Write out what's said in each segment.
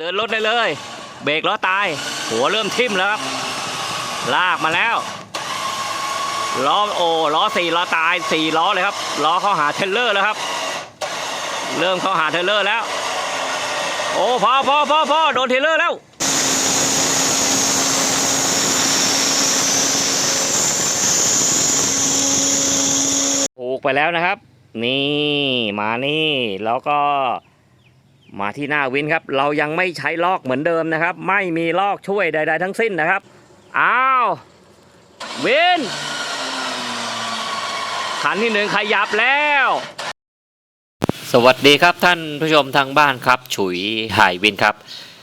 เดินรถได้เลย เบรกล้อตาย หัวเริ่มทิ่มแล้วครับ ลากมาแล้ว ล้อโอ้ล้อสี่ล้อตายสี่ล้อเลยครับ ล้อเข้าหาเทเลอร์แล้วครับ เริ่มเข้าหาเทเลอร์แล้ว โอ้พอพอพอพอโดนเทเลอร์แล้วผูกไปแล้วนะครับ นี่มานี่แล้วก็ มาที่หน้าวินครับ เรายังไม่ใช้ลอกเหมือนเดิมนะครับ ไม่มีลอกช่วยใด ๆ ทั้งสิ้นนะครับ อ้าววินขันที่หนึ่งขยับแล้ว สวัสดีครับท่านผู้ชมทางบ้านครับ ฉุยไฮวินครับ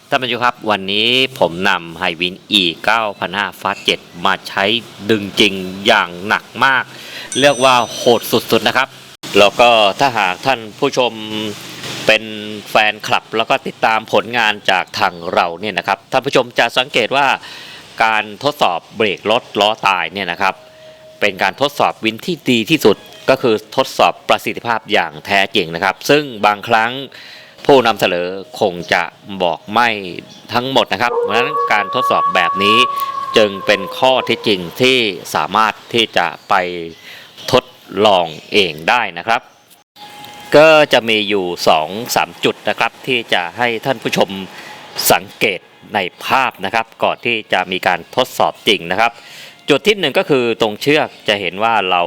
ท่านผู้ชมครับวันนี้ผมนำไฮวิน E 9005ฟาส7มาใช้ดึงจริงอย่างหนักมาก เรียกว่าโหดสุดๆนะครับ แล้วก็ถ้าหากท่านผู้ชม เป็นแฟนคลับแล้วก็ติดตามผลงานจากทางเราเนี่ยนะครับท่านผู้ชมจะสังเกตว่าการทดสอบเบรกรถล้อตายเนี่ยนะครับ เป็นการทดสอบวินที่ดีที่สุดก็คือทดสอบประสิทธิภาพอย่างแท้จริงนะครับ ซึ่งบางครั้งผู้นำเสนอคงจะบอกไม่ทั้งหมดนะครับ เพราะฉะนั้นการทดสอบแบบนี้จึงเป็นข้อที่จริงที่สามารถที่จะไปทดลองเองได้นะครับ ก็จะมีอยู่ 2-3 จุดนะครับ ที่จะให้ท่านผู้ชมสังเกตในภาพนะครับ ก่อนที่จะมีการทดสอบจริงนะครับ จุดที่หนึ่งก็คือตรงเชือกจะเห็นว่าเรา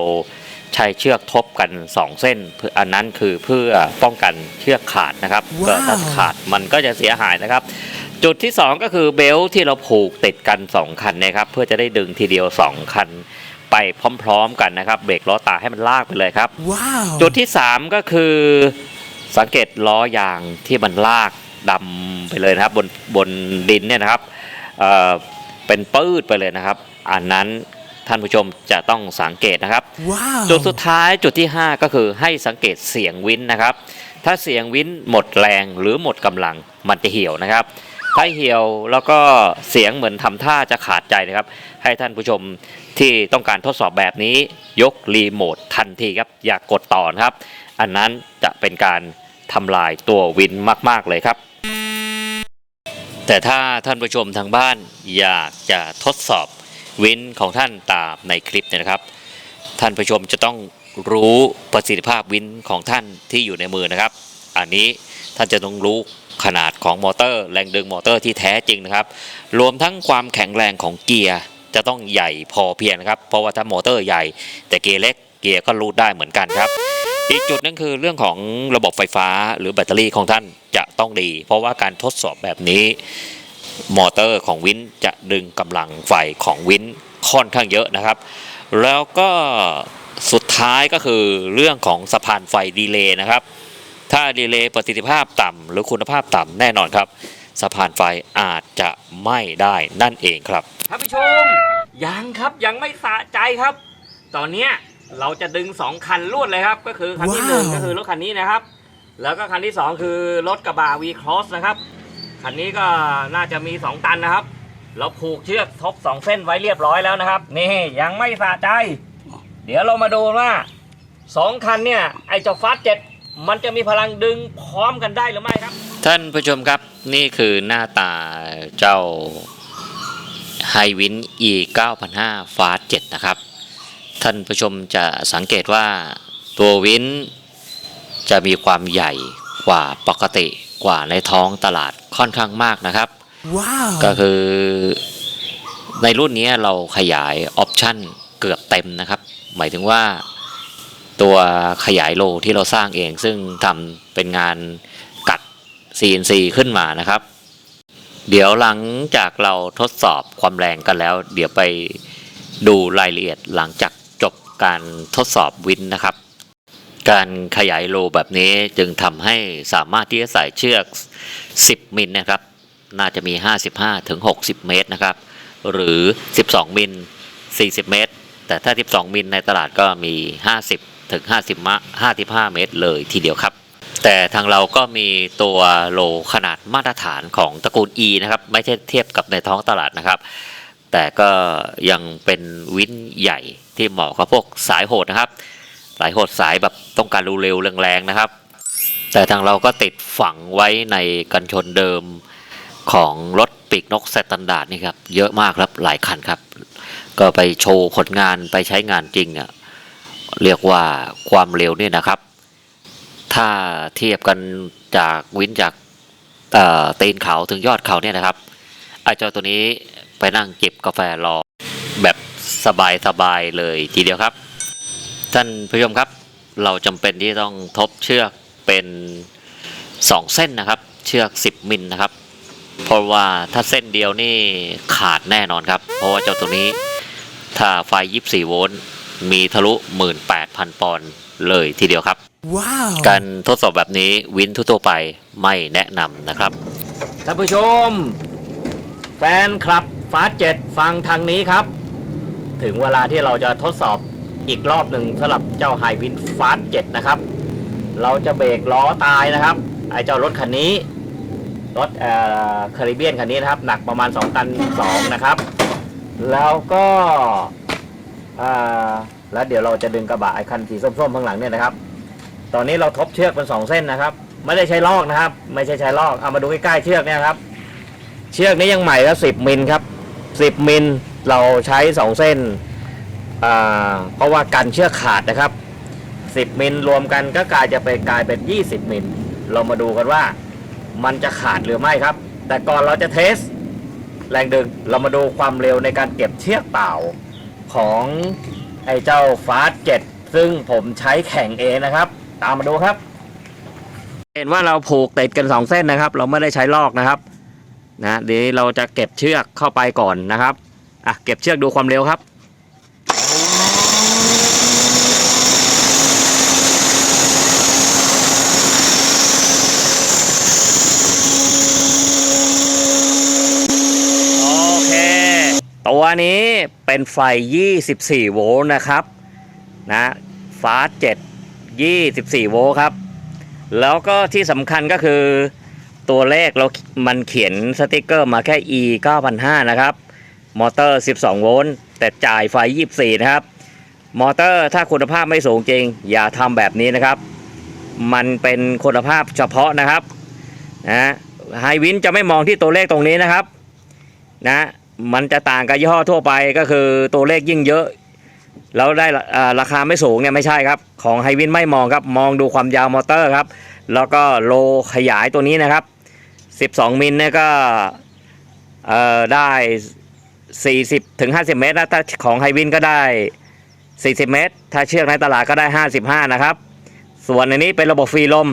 ใช้เชือกทบกัน 2 เส้นเพื่ออันนั้นคือเพื่อป้องกันเชือกขาดนะครับว้าวก็ถ้าขาดมันก็จะเสียหายนะครับ จุดที่ 2 ก็คือเบลต์ที่เราผูกติดกัน 2 คันนะครับ เพื่อจะได้ดึงทีเดียว 2 คัน ไปพร้อม ๆ กันนะครับ เบรกล้อตาให้มันลากไปเลยครับว้าวจุดที่ 3 ก็คือสังเกตล้อยางที่มันลากดำไปเลยนะครับบนบนดินเนี่ยนะครับเอ่อเป็นปื้ดไปเลยนะครับ อันนั้นท่านผู้ชมจะต้องสังเกตนะครับว้าวจุดสุดท้ายจุดที่ 5 ก็คือให้สังเกตเสียงวินนะครับ ถ้าเสียงวินหมดแรงหรือหมดกำลังมันจะเหี่ยวนะครับ ถ้าเหี่ยวแล้วก็เสียงเหมือนทำท่าจะขาดใจนะครับ ให้ท่านผู้ชมที่ต้องการทดสอบแบบนี้ ยกรีโมททันทีครับอย่ากกดต่อนะครับ อันนั้นจะเป็นการทำลายตัววินมาก ๆ เลยครับ แต่ถ้าท่านผู้ชมทางบ้านอยากจะทดสอบวินของท่านตามในคลิปเนี่ยนะครับ ท่านผู้ชมจะต้องรู้ประสิทธิภาพวินของท่านที่อยู่ในมือนะครับ อันนี้ท่านจะต้องรู้ ขนาดของมอเตอร์ แรงดึงมอเตอร์ที่แท้จริงนะครับ รวมทั้งความแข็งแรงของเกียร์จะต้องใหญ่พอเพียงนะครับ เพราะว่าถ้ามอเตอร์ใหญ่ แต่เกียร์เล็กเกียร์ก็รูดได้เหมือนกันครับ อีกจุดนึงคือเรื่องของระบบไฟฟ้าหรือแบตเตอรี่ของท่านจะต้องดี เพราะว่าการทดสอบแบบนี้มอเตอร์ของวินจะดึงกำลังไฟของวินค่อนข้างเยอะนะครับ แล้วก็สุดท้ายก็คือเรื่องของสะพานไฟดีเลย์นะครับ ถ้าดีเลย์ประสิทธิภาพต่ำหรือคุณภาพต่ำแน่นอนครับ สะพานไฟอาจจะไม่ได้นั่นเองครับ ท่านผู้ชม ยังครับยังไม่สะใจครับ ตอนเนี้ยเราจะดึง 2 คันรวดเลยครับ ก็คือคันที่หนึ่งว้าวก็คือรถคันนี้นะครับ แล้วก็คันที่ 2 คือรถกระบะ V Cross นะครับ คันนี้ก็น่าจะมี 2 ตันนะครับ เราผูกเชือกทบ 2 เส้นไว้เรียบร้อยแล้วนะครับ นี่ยังไม่สะใจ เดี๋ยวเรามาดูว่า 2 คันเนี่ย ไอเจ้าฟาสเจ็ด มันจะมีพลังดึงพร้อมกันได้หรือไม่ครับ ท่านผู้ชมครับนี่คือหน้าตาเจ้าไฮวิน E 9005ฟาส7นะครับ ท่านผู้ชมจะสังเกตว่าตัววินจะมีความใหญ่กว่าปกติกว่าในท้องตลาดค่อนข้างมากนะครับว้าวก็คือในรุ่นนี้เราขยายออปชันเกือบเต็มนะครับ หมายถึงว่า ตัวขยายโลที่เราสร้างเอง ซึ่งทำเป็นงานกัด CNC ขึ้นมานะครับ เดี๋ยวหลังจากเราทดสอบความแรงกันแล้ว เดี๋ยวไปดูรายละเอียดหลังจากจบการทดสอบวินนะครับ การขยายโลแบบนี้จึงทำให้สามารถที่จะใส่เชือก 10 มิลนะครับ น่าจะมี 55ถึง60 เมตรนะครับ หรือ 12 มิล 40 เมตร แต่ถ้า 12 มิลในตลาดก็มี 50 ถึง 50มะ55 เมตรเลยทีเดียวครับ แต่ทางเราก็มีตัวโลขนาดมาตรฐานของตระกูล E นะครับ ไม่ใช่เทียบกับในท้องตลาดนะครับ แต่ก็ยังเป็นวินใหญ่ที่เหมาะกับพวกสายโหดนะครับ สายโหดสายแบบต้องการเร็วๆแรงๆนะครับ แต่ทางเราก็ติดฝังไว้ในกันชนเดิมของรถปีกนกสแตนดาร์ดนี่ครับ เยอะมากครับหลายคันครับ ก็ไปโชว์ผลงานไปใช้งานจริงเนี่ย เรียกว่าความเร็วเนี่ยนะครับ ถ้าเทียบกันจากวินจากเตีนเขาถึงยอดเขาเนี่ยนะครับไอ้เจ้าตัวนี้ไปนั่งจิบกาแฟรอแบบสบายๆเลยทีเดียวครับ ท่านผู้ชมครับเราจำเป็นที่ต้องทบเชือกเป็น 2 เส้นนะครับ เชือก 10 มิลนะครับ เพราะว่าถ้าเส้นเดียวนี่ขาดแน่นอนครับ เพราะว่าเจ้าตัวนี้ถ้าไฟ 24 โวลต์ มีทะลุ 18,000 ปอนด์เลยทีเดียวครับ Wow. การทดสอบแบบนี้วินทั่วๆไปไม่แนะนำนะครับ ท่านผู้ชม แฟนคลับฟาสเจ็ดฟังทางนี้ครับ ถึงเวลาที่เราจะทดสอบอีกรอบหนึ่งสำหรับเจ้าไฮวินฟาสเจ็ดนะครับ เราจะเบรกล้อตายนะครับ ไอ้เจ้ารถคันนี้ รถเอ่อคาริเบียนคันนี้นะครับ หนักประมาณ2ตัน2นะครับ แล้วก็ อ่าแล้วเดี๋ยวเราจะดึงกระบะไอ้คันสีส้มๆข้างหลังเนี่ยนะครับ ตอนนี้เราทบเชือกเป็นสองเส้นนะครับ ไม่ได้ใช้ลอกนะครับ ไม่ใช่ใช้ลอกเอามาดูใกล้ๆเชือกเนี่ยครับ เชือกนี้ยังใหม่แล้วสิบมิลครับสิบมิลเราใช้สองเส้นอ่าเพราะว่ากันเชือกขาดนะครับสิบมิลรวมกันก็กลายจะไปกลายเป็นยี่สิบมิลเรามาดูกันว่ามันจะขาดหรือไม่ครับ แต่ก่อนเราจะเทส แรงดึงเรามาดูความเร็วในการเก็บเชือกเปล่า ของไอ้เจ้าฟาสเจ็ดซึ่งผมใช้แข่งเองนะครับ ตามมาดูครับ เห็นว่าเราผูกติดกันสองเส้นนะครับ เราไม่ได้ใช้ลอกนะครับนะเดี๋ยวเราจะเก็บเชือกเข้าไปก่อนนะครับอะเก็บเชือกดูความเร็วครับ โอเค ตัวนี้เป็นไฟ 24 โวลต์นะครับนะฟาส7 24 โวลต์ครับ แล้วก็ที่สำคัญก็คือตัวเลขเรา มันเขียนสติกเกอร์มาแค่ e 9,500 นะครับ มอเตอร์ 12 โวลต์ แต่จ่ายไฟ 24 นะครับ มอเตอร์ถ้าคุณภาพไม่สูงจริง อย่าทำแบบนี้นะครับ มันเป็นคุณภาพเฉพาะนะครับนะไฮวินจะไม่มองที่ตัวเลขตรงนี้นะครับนะ มันจะต่างกับยี่ห้อทั่วไปก็คือตัวเลขยิ่งเยอะ แล้วได้ราคาไม่สูงเนี่ยไม่ใช่ครับ ของไฮวินไม่มองครับ มองดูความยาวมอเตอร์ครับ แล้วก็โลขยายตัวนี้นะครับ 12 มิลเนี่ยก็ได้ 40ถึง50 เมตรนะถ้าของไฮวินก็ได้ 40 เมตร ถ้าเชือกในตลาดก็ได้ 55 นะครับ ส่วนอันนี้เป็นระบบฟรีลม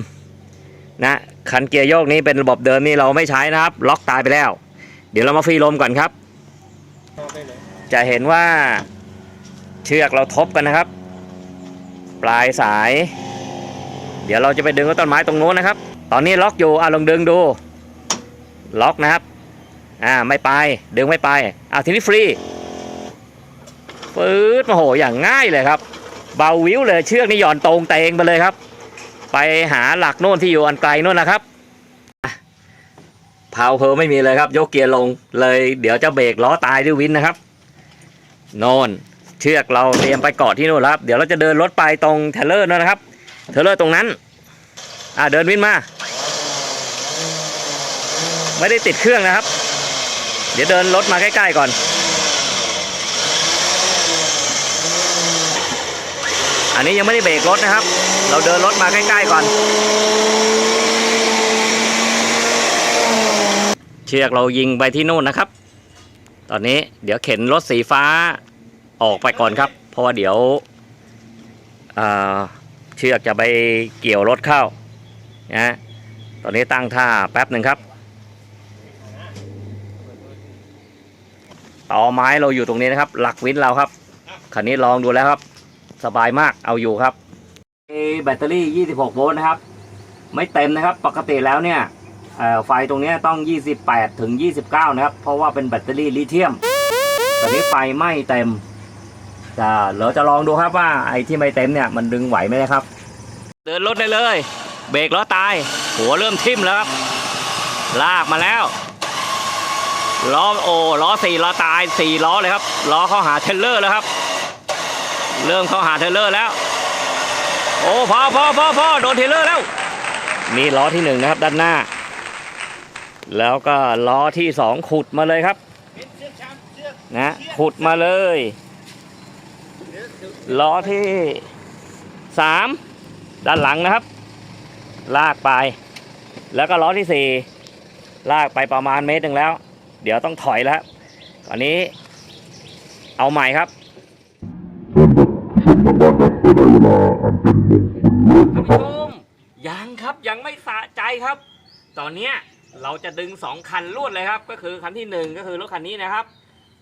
นะคันเกียร์โยกนี้เป็นระบบเดิมนี่เราไม่ใช้นะครับ ล็อกตายไปแล้ว เดี๋ยวเรามาฟรีลมก่อนครับ จะเห็นว่าเชือกเราทบกันนะครับ ปลายสาย เดี๋ยวเราจะไปดึงกับต้นไม้ตรงโน้นนะครับ ตอนนี้ล็อกอยู่อะลองดึงดู ล็อกนะครับ อ่าไม่ไปดึงไม่ไปอะทีนี้ฟรีปื๊ดโอ้โหอย่างง่ายเลยครับ เบาวิวเลยเชือกนี่หย่อนตรงเตงไปเลยครับ ไปหาหลักโน่นที่อยู่อันไกลโน่นนะครับ พาวเพอไม่มีเลยครับ ยกเกียร์ลงเลย เดี๋ยวจะเบรกล้อตายด้วยวินนะครับโน่นเชือกเราเตรียมไปเกาะที่นู่นแล้วครับ เดี๋ยวเราจะเดินรถไปตรงเทเลอร์นั่นนะครับ เทเลอร์ตรงนั้น อ่าเดินวินมา ไม่ได้ติดเครื่องนะครับ เดี๋ยวเดินรถมาใกล้ๆก่อน อันนี้ยังไม่ได้เบรกรถนะครับ เราเดินรถมาใกล้ๆก่อน เชือกเรายิงไปที่นู่นนะครับ ตอนนี้เดี๋ยวเข็นรถสีฟ้าออกไปก่อนครับ เพราะว่าเดี๋ยวเชือกจะไปเกี่ยวรถเข้านะตอนนี้ตั้งท่าแป๊บหนึ่งครับต่อไม้เราอยู่ตรงนี้นะครับ หลักวินเราครับคันนี้ลองดูแล้วครับ สบายมากเอาอยู่ครับแบตเตอรี่ 26 โวลต์นะครับ ไม่เต็มนะครับ ปกติแล้วเนี่ย ไฟตรงนี้ต้อง 28 ถึง 29 นะครับ เพราะว่าเป็นแบตเตอรี่ลิเธียม ตอนนี้ไฟไม่เต็มจะเราจะลองดูครับว่าไอ้ที่ไม่เต็มเนี่ยมันดึงไหวไหมนะครับ เดินรถได้เลย เบรกล้อตาย หัวเริ่มทิ่มแล้วครับ ลากมาแล้ว ล้อโอ้ล้อสี่ล้อตายสี่ล้อเลยครับ ล้อเข้าหาเทเลอร์แล้วครับ เริ่มเข้าหาเทเลอร์แล้ว โอ้พอพอพอพอโดนเทเลอร์แล้วนี่ล้อที่หนึ่งนะครับด้านหน้า แล้วก็ล้อที่สองขุดมาเลยครับนะขุดมาเลยล้อที่สามด้านหลังนะครับ ลากไป แล้วก็ล้อที่สี่ลากไปประมาณเมตรหนึ่งแล้ว เดี๋ยวต้องถอยแล้วอันนี้ เอาใหม่ครับผู้ชมยังครับยังไม่สะใจครับ ตอนเนี้ย เราจะดึงสองคันรวดเลยครับ ก็คือคันที่หนึ่งก็คือรถคันนี้นะครับ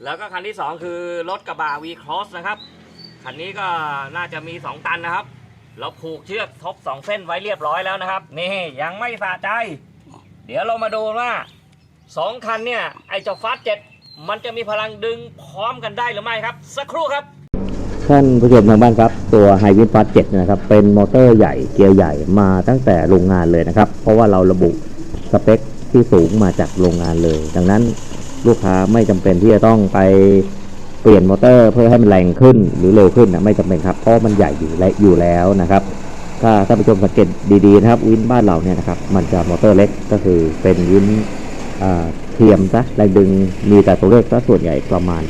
แล้วก็คันที่สองคือรถกระบะวีครอสนะครับ คันนี้ก็น่าจะมีสองตันนะครับ เราผูกเชือกทบสองเส้นไว้เรียบร้อยแล้วนะครับ นี่ยังไม่สะใจ เดี๋ยวเรามาดูว่าสองคันเนี่ย ไอเจ้าฟาสเจ็ดมันจะมีพลังดึงพร้อมกันได้หรือไม่ครับ สักครู่ครับท่านผู้ชมทางบ้านครับ ตัวไฮวินฟาสเจ็ดนะครับเป็นมอเตอร์ใหญ่เกียร์ใหญ่มาตั้งแต่โรงงานเลยนะครับ เพราะว่าเราระบุสเปค ที่สูงมาจากโรงงานเลย ดังนั้นลูกค้าไม่จำเป็นที่จะต้องไปเปลี่ยนมอเตอร์เพื่อให้มันแรงขึ้นหรือเร็วขึ้นนะไม่จำเป็นครับเพราะมันใหญ่อยู่และอยู่แล้วนะครับ ถ้าท่านผู้ชมสังเกตดีๆนะครับ วินบ้านเราเนี่ยนะครับมันจะมอเตอร์เล็กก็คือเป็นวินเทียมซะแรงดึงมีแต่ตัวเลขซะส่วนใหญ่ประมาณ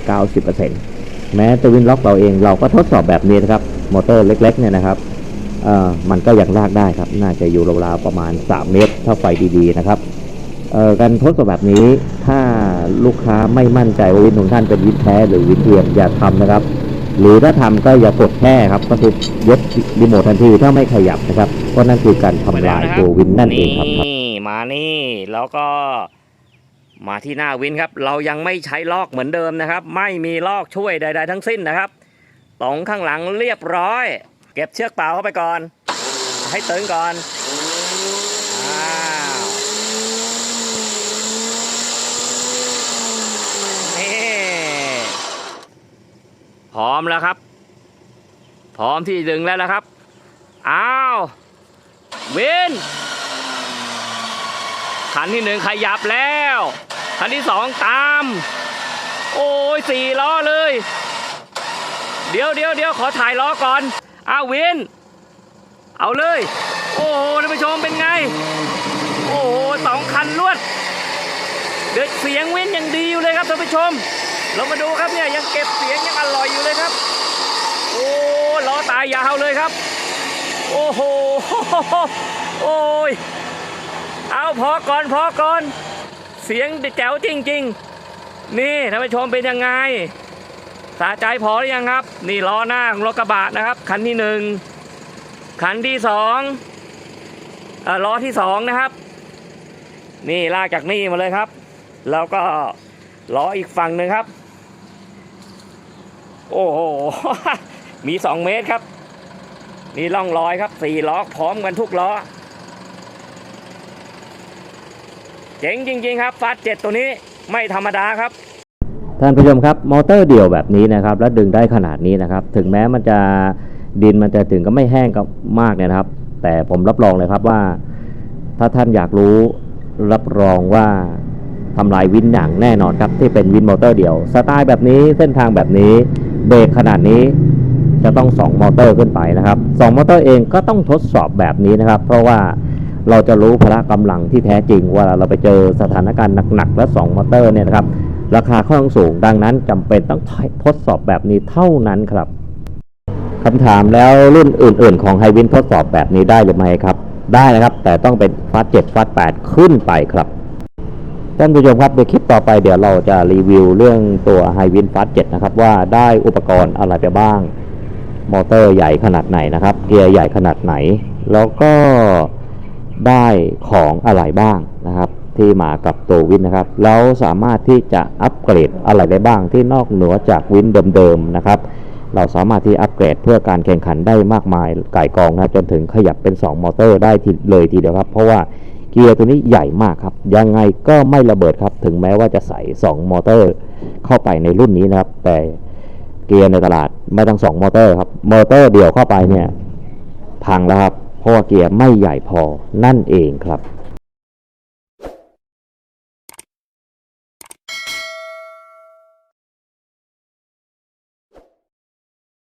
90%แม้ตัววินล็อกเราเองเราก็ทดสอบแบบนี้นะครับมอเตอร์เล็กๆเนี่ยนะครับมันก็ยังลากได้ครับ น่าจะอยู่ราวๆประมาณ 3 เมตร ถ้าไฟดีๆนะครับ การทดสอบแบบนี้ถ้าลูกค้าไม่มั่นใจว่าวินของท่านเป็นวินแท้หรือวินเทียมอย่าทำนะครับ หรือถ้าทำก็อย่ากดแช่ครับก็คือยกรีโมททันทีถ้าไม่ขยับนะครับเพราะนั่นคือการทำลายตัววินนั่นเองครับนี่มานี่แล้วก็มาที่หน้าวินครับ เรายังไม่ใช้ลอกเหมือนเดิมนะครับ ไม่มีลอกช่วยใด ๆ ทั้งสิ้นนะครับตรงข้างหลังเรียบร้อย เก็บเชือกเปล่าเข้าไปก่อน ให้ตึงก่อนอ้าวนี่ พร้อมแล้วครับ พร้อมที่ดึงแล้วนะครับ อ้าววินคันที่หนึ่งขยับแล้วคันที่สองตาม โอ้ยสี่ล้อเลย เดี๋ยวเดี๋ยวเดี๋ยวขอถ่ายล้อก่อน อ้าววิน เอาเลย โอ้โหท่านผู้ชมเป็นไง โอ้โหสองคันรวดเด็กเสียงวินยังดีอยู่เลยครับท่านผู้ชม เรามาดูครับเนี่ยยังเก็บเสียงยังอร่อยอยู่เลยครับ โอ้ล้อตายยาวเลยครับ โอ้โหโอ้ยเอาพอก่อนพอก่อน เสียงแจ๋วจริง ๆ นี่ท่านผู้ชมเป็นยังไงสะใจพอหรือยังครับ นี่ล้อหน้าของรถกระบะนะครับ คันที่หนึ่งคันที่สองอ่อล้อที่สองนะครับ นี่ลากจากนี่มาเลยครับ แล้วก็ล้ออีกฝั่งหนึ่งครับ โอ้โห มีสองเมตรครับนี่ล่องรอยครับสี่ล้อพร้อมกันทุกล้อ เจ๋งจริง ๆ ครับฟาสเจ็ดตัวนี้ไม่ธรรมดาครับท่านผู้ชมครับมอเตอร์เดี่ยวแบบนี้นะครับ แล้วดึงได้ขนาดนี้นะครับ ถึงแม้มันจะดินมันจะถึงก็ไม่แห้งก็มากเนี่ยนะครับ แต่ผมรับรองเลยครับว่า ถ้าท่านอยากรู้รับรองว่าทำลายวินอย่างแน่นอนครับ ที่เป็นวินมอเตอร์เดี่ยว สไตล์แบบนี้เส้นทางแบบนี้ เบรกขนาดนี้จะต้อง 2 มอเตอร์ขึ้นไปนะครับ 2 มอเตอร์เองก็ต้องทดสอบแบบนี้นะครับ เพราะว่าเราจะรู้พละกำลังที่แท้จริงเว่าเราไปเจอสถานการณ์หนักๆและ 2 มอเตอร์เนี่ยนะครับ ราคาค่อนข้างสูงดังนั้นจำเป็นต้องทดสอบแบบนี้เท่านั้นครับคำถามแล้วรุ่นอื่น ๆ ของไฮวินทดสอบแบบนี้ได้หรือไม่ครับ ได้นะครับ แต่ต้องเป็นฟาส7ฟาส8ขึ้นไปครับ ท่านผู้ชมครับในคลิปต่อไปเดี๋ยวเราจะรีวิวเรื่องตัว h i w i n Fast 7 นะครับ ว่าได้อุปกรณ์อะไรไปบ้าง มอเตอร์ใหญ่ขนาดไหนนะครับ เกียร์ใหญ่ขนาดไหน แล้วก็ได้ของอะไรบ้างนะครับ ที่มากับตัววินนะครับ แล้วสามารถที่จะอัปเกรดอะไรได้บ้างที่นอกเหนือจากวินเดิมๆนะครับ เราสามารถที่อัปเกรดเพื่อการแข่งขันได้มากมายไก่กองนะจนถึงขยับเป็น 2 มอเตอร์ได้ทีเลยทีเดียวครับ เพราะว่า เกียร์ตัวนี้ใหญ่มากครับ ยังไงก็ไม่ระเบิดครับ ถึงแม้ว่าจะใส่ 2 มอเตอร์เข้าไปในรุ่นนี้นะครับ แต่เกียร์ในตลาดไม่ต้อง 2 มอเตอร์ครับ มอเตอร์เดียวเข้าไปเนี่ย พังแล้วครับ เพราะว่าเกียร์ไม่ใหญ่พอนั่นเองครับ